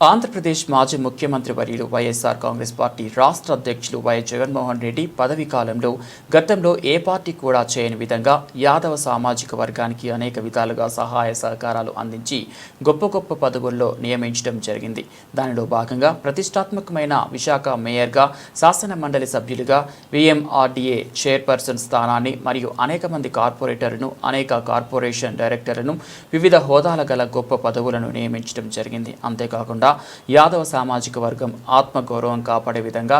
ఆంధ్రప్రదేశ్ మాజీ ముఖ్యమంత్రి వర్యులు వైఎస్ఆర్ కాంగ్రెస్ పార్టీ రాష్ట్ర అధ్యక్షులు వైఎస్ జగన్మోహన్ రెడ్డి పదవీ కాలంలో గతంలో ఏ పార్టీ కూడా చేయని విధంగా యాదవ సామాజిక వర్గానికి అనేక విధాలుగా సహాయ సహకారాలు అందించి గొప్ప గొప్ప పదవుల్లో నియమించడం జరిగింది. దానిలో భాగంగా ప్రతిష్టాత్మకమైన విశాఖ మేయర్గా శాసన మండలి సభ్యులుగా విఎంఆర్డీఏ చైర్పర్సన్ స్థానాన్ని మరియు అనేక మంది కార్పొరేటర్లను అనేక కార్పొరేషన్ డైరెక్టర్లను వివిధ హోదాల గల గొప్ప పదవులను నియమించడం జరిగింది. అంతేకాకుండా యాదవ సామాజిక వర్గం ఆత్మగౌరవం కాపాడే విధంగా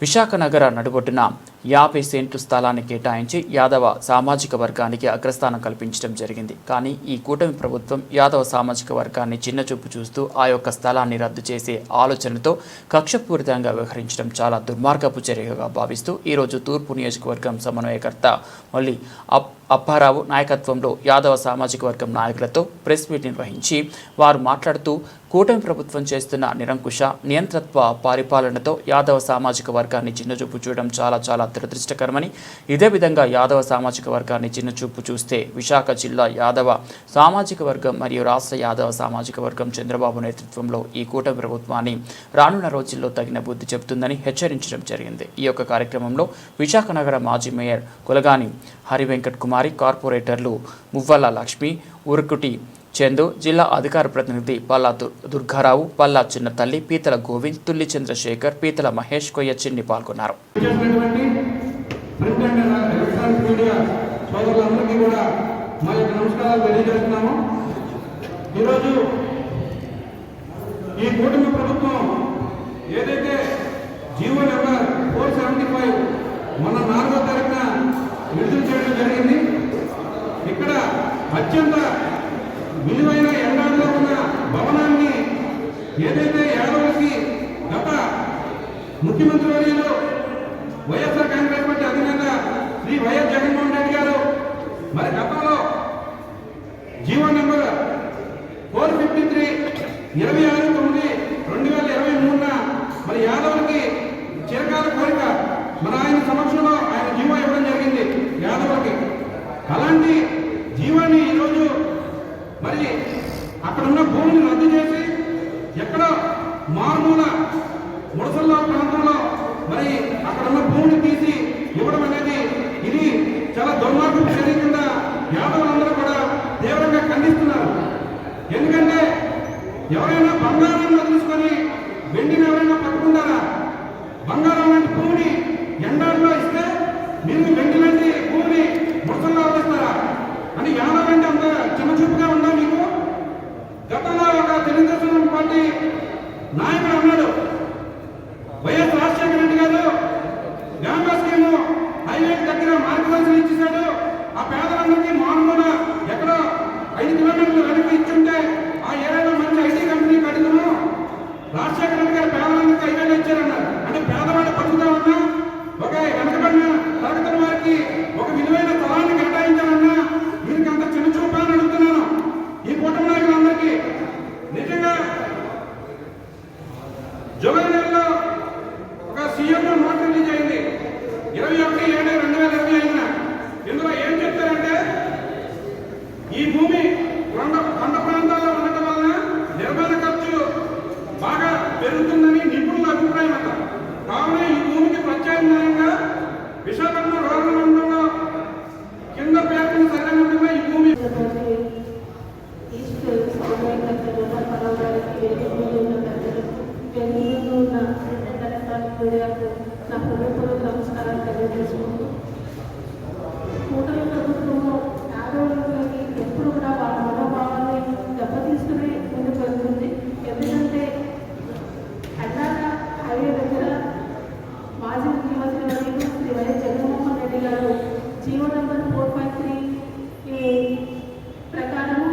విశాఖ నగర నడుబొడ్డున యాభై సెంట్లు స్థలాన్ని కేటాయించి యాదవ సామాజిక వర్గానికి అగ్రస్థానం కల్పించడం జరిగింది. కానీ ఈ కూటమి ప్రభుత్వం యాదవ సామాజిక వర్గాన్ని చిన్నచూపు చూస్తూ ఆ యొక్క స్థలాన్ని రద్దు చేసే ఆలోచనతో కక్షపూరితంగా వ్యవహరించడం చాలా దుర్మార్గపు చర్యగా భావిస్తూ ఈరోజు తూర్పు నియోజకవర్గం సమన్వయకర్త మళ్ళీ అప్ అప్పారావు నాయకత్వంలో యాదవ సామాజిక వర్గం నాయకులతో ప్రెస్ మీట్ నిర్వహించి వారు మాట్లాడుతూ కూటమి ప్రభుత్వం చేస్తున్న నిరంకుశ నియంత్రత్వ పరిపాలనతో యాదవ సామాజిక వర్గాన్ని చిన్నచూపు చూడడం చాలా చాలా దురదృష్టకరమని ఇదే విధంగా యాదవ సామాజిక వర్గాన్ని చిన్న చూపు చూస్తే విశాఖ జిల్లా యాదవ సామాజిక వర్గం మరియు రాష్ట్ర యాదవ సామాజిక వర్గం చంద్రబాబు నేతృత్వంలో ఈ కూటమి ప్రభుత్వాన్ని రానున్న రోజుల్లో తగిన బుద్ధి చెబుతుందని హెచ్చరించడం జరిగింది. ఈ యొక్క కార్యక్రమంలో విశాఖ నగర మాజీ మేయర్ కులగాని హరివెంకట్ కుమారి కార్పొరేటర్లు మువ్వల లక్ష్మి ఉరుకుటి చందు జిల్లా అధికార ప్రతినిధి పల్లా దు- దుర్గారావు పల్లా చిన్న తల్లి పీతల గోవింద్ తుల్లి చంద్రశేఖర్ పీతల మహేష్ కొయ్య చిన్ని పాల్గొన్నారు. ఈ కూటమి ప్రభుత్వం ఏదైతే GO number four seventy five మొన్న నాలుగో తారీఖున విడుదల చేయడం జరిగింది. ఇక్కడ అత్యంత ఏదైతే యాదవులకి గత ముఖ్యమంత్రి వర్యంలో వైఎస్ఆర్ కాంగ్రెస్ పార్టీ అధినేత శ్రీ వైఎస్ జగన్మోహన్ రెడ్డి గారు మరి గతంలో GO number four fifty three ఇరవై ఆరు తొమ్మిది రెండు వేల ఇరవై మూడున మరి యాదవ్కి చిరకాల కోరిక మన ఆయన సమక్షంలో ఆయన జీవో ఇవ్వడం జరిగింది యాదవ్కి. అలాంటి జీవాన్ని ఈరోజు మరి అక్కడ ఉన్న భూమిని రద్దు చేసి ఎక్కడ మారుమూల ముడసల్లో ప్రాంతంలో మరి అక్కడ ఉన్న భూమిని తీసి ఇవ్వడం అనేది ఇది చాలా దుర్మార్గం చర్య యాదవులందరూ కూడా తీవ్రంగా ఖండిస్తున్నారు. ఎందుకంటే ఎవరైనా బంగారాన్ని వదిలించుకొని వెండిని ఎవరైనా పట్టుకుంటారా? బంగారం లాంటి భూమిని ఎండాల్లో ఇస్తే మీరు వెండి లాంటి భూమిని ముడసల్లో వదిలిస్తారా అని యాదవ్ అంటే అంత చిన్న చూపుగా ఉందా మీకు గతంలో ఒక తెలుగుదేశం పార్టీ నాయకుడు అన్నాడు వైఎస్ రాజశేఖర రెడ్డి గారు గ్రామ స్కీమ్ హైవే దగ్గర మార్గదర్శనం ఇచ్చేశాడు ఆ పేదలందరికీ మామూలున ఎక్కడో ఐదు కనుక ఇచ్చుంటే ఆ ఏడాది మంచి ఐటీ కంపెనీ కడుతున్నాం రాజశేఖర రెడ్డి గారు పేదలందరికీ హైవేలు ఇచ్చారన్నారు. అంటే పేదవాళ్ళు బతుకుతా ఉన్నా ఒక వెనకబడిన తరగతుల వారికి ఒక విలువైన స్థలాన్ని కేటాయించాలన్నా వీరికి అంత చిన్న చూపు అని అడుగుతున్నాను ఈ కుటుంబ నాయకులందరికీ నిజంగా జూలై నెలలో ఒక సీఎం నోట్ రిలీజ్ అయింది ఇరవై ఒకటి ఏడు రెండు వేల ఇరవై ఐదున ఇందులో ఏం చెప్తారంటే ఈ భూమి కొండ కొండ ప్రాంతాల్లో ఉండటం వలన నిర్మాణ ఖర్చు బాగా పెరుగుతుందని నిపుణుల అభిప్రాయం అంట. కావున ఈ భూమికి ప్రత్యామ్నాయంగా విశాఖపట్నం రూరల్ కింద పేర్కొన్న సరిహద్దుగా ఈ భూమి నా హృదయపూర్వక నమస్కారాలు తెలియజేసుకుంటూ కూటమి ప్రభుత్వము ఆడవాళ్ళకి ఎప్పుడు కూడా వాళ్ళ మనోభావాన్ని దెబ్బతీస్తూనే ముందుకు వెళ్తుంది ఎందుకంటే అన్నార హైవే దగ్గర మాజీ ముఖ్యమంత్రి వర్యులు శ్రీ వైఎస్ జగన్మోహన్ రెడ్డి గారు GO number four five three ప్రకారము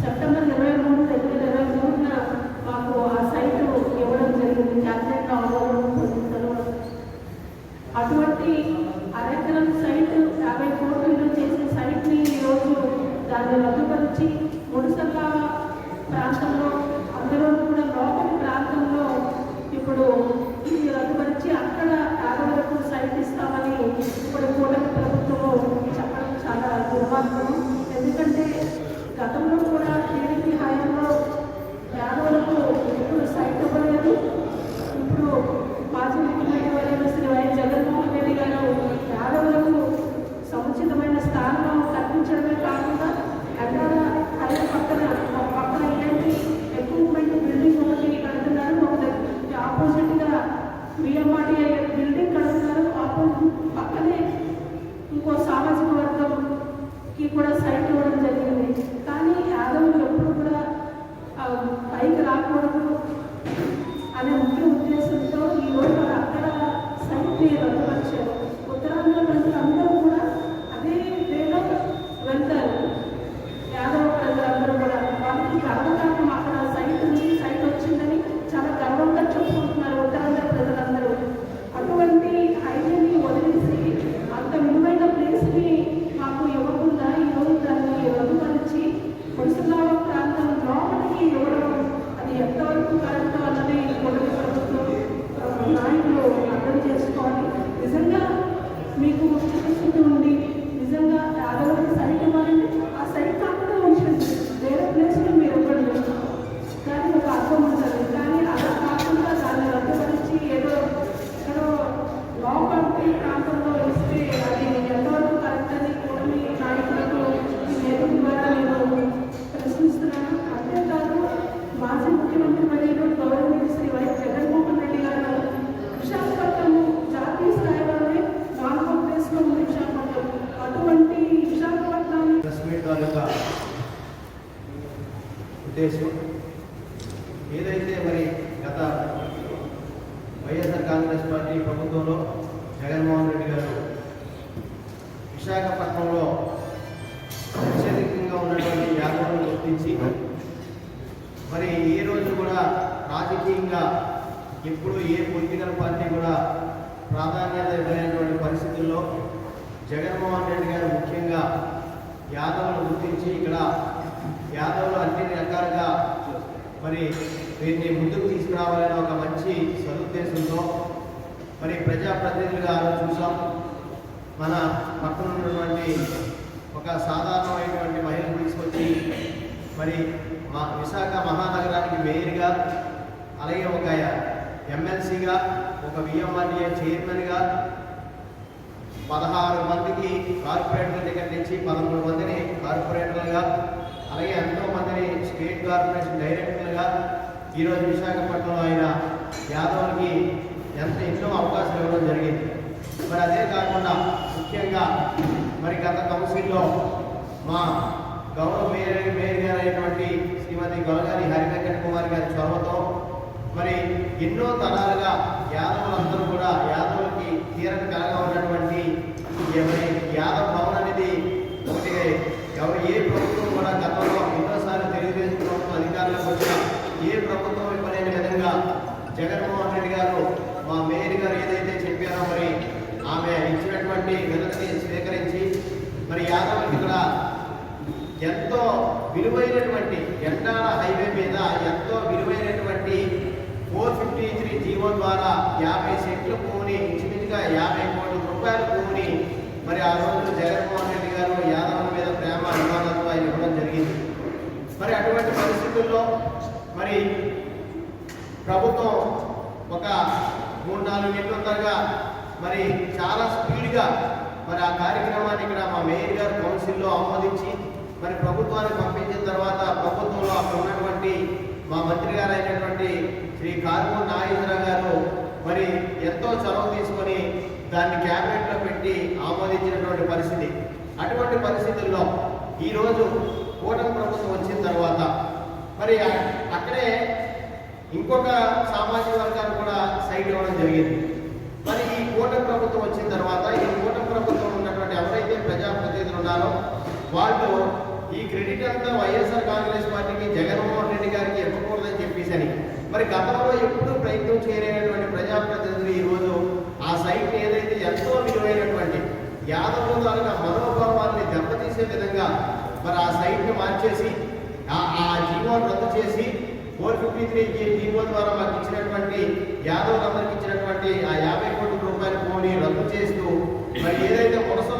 సెప్టెంబర్ ఇరవై మూడు రెండు వేల ఇరవై మూడున మాకు ఆ సైట్ ఇవ్వడం జరిగింది. క్యాబినెట్ ఆమోదం పొందుతారు. అటువంటి అరెకరం సైట్ యాభై కోట్లలో చేసే సైట్ని ఈరోజు దాన్ని రద్దుపరిచి ముడిసల్ల ప్రాంతంలో అందులో కూడా లోపలి ప్రాంతంలో ఇప్పుడు మాత్రం ఎందుకంటే గతంలో కూడా టీడీపీ హయాంలో పేదలకు ఎప్పుడు సైట్ ఇవ్వలేదు. ఇప్పుడు మాజీ ముఖ్యమంత్రి వర్యులు శ్రీ వైఎస్ జగన్మోహన్ రెడ్డి గారు పేదలకు సముచితమైన స్థానం కల్పించడమే కాకుండా అక్కడ హైల పక్కన పక్కన ఇలాంటి ఎక్విప్మెంట్ బిల్డింగ్ ఒకటి కడుతున్నారు. ఒకటి ఆపోజిట్గా బిఎంఆర్టీఐ బిల్డింగ్ కడుతున్నారు. ఆపోజిట్ పక్కనే ఇంకో సామాజిక కి కూడా సైట్ ఇవ్వడం జరిగింది. కానీ యాదవులు ఎప్పుడు కూడా పైకి రాకూడదు అనే ముఖ్య ఉద్దేశంతో ఈరోజు అక్కడ సైట్ లేదు ఉత్తరాంధ్ర ప్రజలందరూ కూడా అదే వేలో వెళ్తారు యాదవ ప్రజలందరూ కూడా వాళ్ళకి గర్వకారణం అక్కడ సైట్ ఉంది సైట్ వచ్చిందని చాలా గర్వంగా చెప్పుకుంటున్నారు ఉత్తరాంధ్ర ప్రజలందరూ అటువంటి హైవేని వదిలేసి అంత విలువైన ప్లేస్ని మాకు ఇవ్వకుండా ఈరోజు దాన్ని రద్దుపరిచి మున్సిపల్ ప్రాంతం లోపలికి ఇవ్వడం అది ఎంతవరకు కరెక్ట్ అన్నది మొదటి ప్రభుత్వం ఆ, నాయకులు అర్థం చేసుకోవాలి నిజంగా మీకు చిత్తశుద్ధి ఉండి నిజంగా యాదవులకి సైట్ ఇవ్వాలంటే ఆ సైట్ కాకుండా ఉంచండి వేరే ప్లేస్లో మీరు ఇవ్వండి కానీ ఒక అర్థం ఉంటుంది కానీ అలా కాకుండా దాన్ని రద్దుపరిచి ఏదో ఎక్కడో లోపలి ప్రాంతంలో ఇస్తే అది ఎంతవరకు కరెక్ట్ అని కూడా మీ నాయకులకు ఈ నేతల ద్వారా నేను ప్రశ్నిస్తున్నాను అంతేకాదు మాజీ ముఖ్యమంత్రి మరియు గౌరవనీయ శ్రీ వైఎస్ జగన్మోహన్ రెడ్డి గారు విశాఖపట్నం జాతీయ స్థాయిలోనే నాలుగో ప్లేస్లో ఉంది విశాఖపట్నం అటువంటి విశాఖపట్నం ప్రెస్ మీట్ తాలూకా ఉద్దేశం ఏదైతే మరి గత వైఎస్ఆర్ కాంగ్రెస్ పార్టీ ప్రభుత్వంలో జగన్మోహన్ రెడ్డి గారు విశాఖపట్నంలో అత్యధికంగా ఉన్నటువంటి యాదవులను గుర్తించి మరి ఏ రోజు కూడా రాజకీయంగా ఎప్పుడు ఏ పొలిటికల్ పార్టీ కూడా ప్రాధాన్యత ఇవ్వలేనటువంటి పరిస్థితుల్లో జగన్మోహన్ రెడ్డి గారు ముఖ్యంగా యాదవులను గుర్తించి ఇక్కడ యాదవులు అన్ని రకాలుగా మరి వీరిని ముందుకు తీసుకురావాలని ఒక మంచి సదుద్దేశంతో మరి ప్రజాప్రతినిధులుగా ఆ చూసాం. మన పక్కన ఉన్నటువంటి ఒక సాధారణమైనటువంటి మహిళను తీసుకొచ్చి మరి మా విశాఖ మహానగరానికి మేయర్గా అలాగే ఒక ఎమ్మెల్సీగా ఒక విఎంఆర్డీఏ చైర్మన్గా పదహారు మందికి కార్పొరేటర్ల దగ్గర నుంచి పదమూడు మందిని కార్పొరేటర్లుగా అలాగే ఎంతో మందిని స్టేట్ గవర్నమెంట్ డైరెక్టర్లుగా ఈరోజు విశాఖపట్నంలో ఆయన యాదవులకి ఎంత ఎన్నో అవకాశాలు ఇవ్వడం జరిగింది. మరి అదే కాకుండా ముఖ్యంగా మరి గత కౌన్సిల్లో మా గౌరవ మేయర్ మేయర్ గారు అయినటువంటి శ్రీమతి గొలగారి హరివెంకట కుమార్ గారి చొరవతో మరి ఎన్నో తరాలుగా యాదవులందరూ కూడా యాదవులకి తీరక కలగా ఉన్నటువంటి ఈ మరి యాదవ భవన్ అనేది ఒకటి ఎవరు ఏ ప్రభుత్వం కూడా గతంలో ఎన్నోసార్లు తెలుగుదేశం ప్రభుత్వం అధికారంలోకి వచ్చిన ఏ ప్రభుత్వం ఇవ్వలేని విధంగా జగన్మోహన్ రెడ్డి గారు మా మేయర్ గారు ఏదైతే చెప్పారో మరి ఆమె ఇచ్చినటువంటి వినతిని స్వీకరించి మరి యాదవులకి కూడా ఎంతో విలువైనటువంటి ఎండాల హైవే మీద ఎంతో విలువైనటువంటి ఫోర్ ఫిఫ్టీ త్రీ జీవో ద్వారా యాభై సెంట్ల భూమిని ఇంచుమించుగా యాభై కోట్ల రూపాయల భూమిని మరి ఆ రోజు జగన్మోహన్ రెడ్డి గారు యాదవుల మీద ప్రేమ అభిమానాలతో ఆయన ఇవ్వడం జరిగింది. మరి అటువంటి పరిస్థితుల్లో మరి ప్రభుత్వం ఒక మూడు నాలుగు నెలలుగా మరి చాలా స్పీడ్గా మరి ఆ కార్యక్రమాన్ని ఇక్కడ మా మేయర్ గారు కౌన్సిల్లో ఆమోదించి మరి ప్రభుత్వానికి పంపించిన తర్వాత ప్రభుత్వంలో అక్కడ ఉన్నటువంటి మా మంత్రి గారు అయినటువంటి శ్రీ కార్మూర్ నాగేశ్వర గారు మరి ఎంతో చొరవ తీసుకొని దాన్ని క్యాబినెట్లో పెట్టి ఆమోదించినటువంటి పరిస్థితి. అటువంటి పరిస్థితుల్లో ఈరోజు కూటమి ప్రభుత్వం వచ్చిన తర్వాత మరి అక్కడే ఇంకొక సామాజిక వర్గాన్ని కూడా సైడ్ ఇవ్వడం జరిగింది మరి ఈ కూటమి ప్రభుత్వం వచ్చిన తర్వాత ఈ కూటమి ప్రభుత్వం ఉన్నటువంటి ఎవరైతే ప్రజాప్రతినిధులు ఉన్నారో వాళ్ళు ఈ క్రెడిట్ అంతా వైఎస్ఆర్ కాంగ్రెస్ పార్టీకి జగన్మోహన్ రెడ్డి గారికి ఇవ్వకూడదని చెప్పేసి అని మరి గతంలో ఎప్పుడూ ప్రయత్నం చేయలేనటువంటి ప్రజాప్రతినిధులు ఈరోజు ఆ సైట్ ఏదైతే ఎంతో విలువైనటువంటి యాదవులు తాలూకా మనోభావాన్ని దెబ్బతీసే విధంగా మరి ఆ సైట్ని మార్చేసి ఆ ఆ జీవోను రద్దు చేసి ఫోర్ ఫిఫ్టీ త్రీ జీవో ద్వారా మాకు ఇచ్చినటువంటి యాదవులందరికి ఇచ్చినటువంటి ఆ యాభై కోట్ల రూపాయల భూమిని రద్దు చేస్తూ మరి ఏదైతే మురస